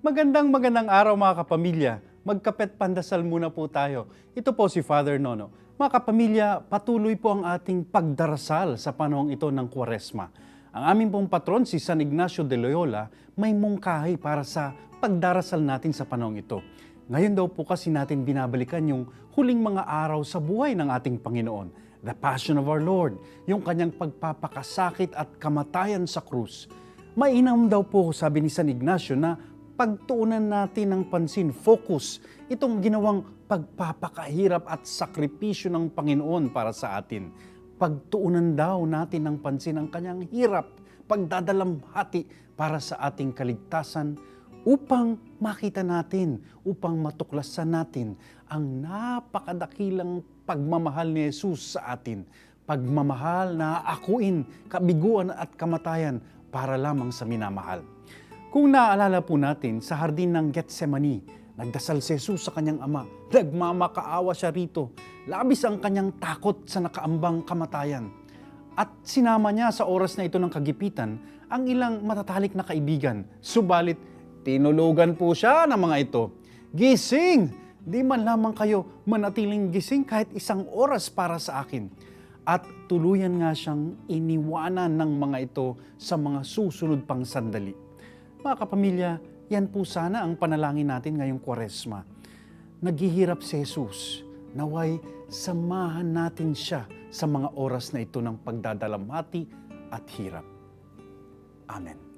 Magandang magandang araw mga kapamilya. Magkapet pandasal muna po tayo. Ito po si Father Nono. Mga kapamilya, patuloy po ang ating pagdarasal sa panahong ito ng Kwaresma. Ang aming pong patron, si San Ignacio de Loyola, may mungkahi para sa pagdarasal natin sa panahong ito. Ngayon daw po kasi natin binabalikan yung huling mga araw sa buhay ng ating Panginoon. The Passion of our Lord, yung kanyang pagpapakasakit at kamatayan sa krus. Mainam daw po, sabi ni San Ignacio, na pagtuunan natin ng pansin, focus, itong ginawang pagpapakahirap at sakripisyo ng Panginoon para sa atin. Pagtuunan daw natin ng pansin ang kanyang hirap, pagdadalamhati para sa ating kaligtasan upang makita natin, upang matuklasan natin ang napakadakilang pagmamahal ni Jesus sa atin. Pagmamahal na akuin, kabiguan at kamatayan para lamang sa minamahal. Kung naalala po natin, sa hardin ng Getsemani, nagdasal si Jesus sa kanyang ama. Nagmamakaawa siya rito. Labis ang kanyang takot sa nakaambang kamatayan. At sinama niya sa oras na ito ng kagipitan ang ilang matatalik na kaibigan. Subalit, tinulugan po siya ng mga ito. Gising! Di man lamang kayo manatiling gising kahit isang oras para sa akin. At tuluyan nga siyang iniwanan ng mga ito sa mga susunod pang sandali. Mga kapamilya, yan po sana ang panalangin natin ngayong kwaresma. Naghihirap si Jesus. Naway, samahan natin siya sa mga oras na ito ng pagdadalamhati at hirap. Amen.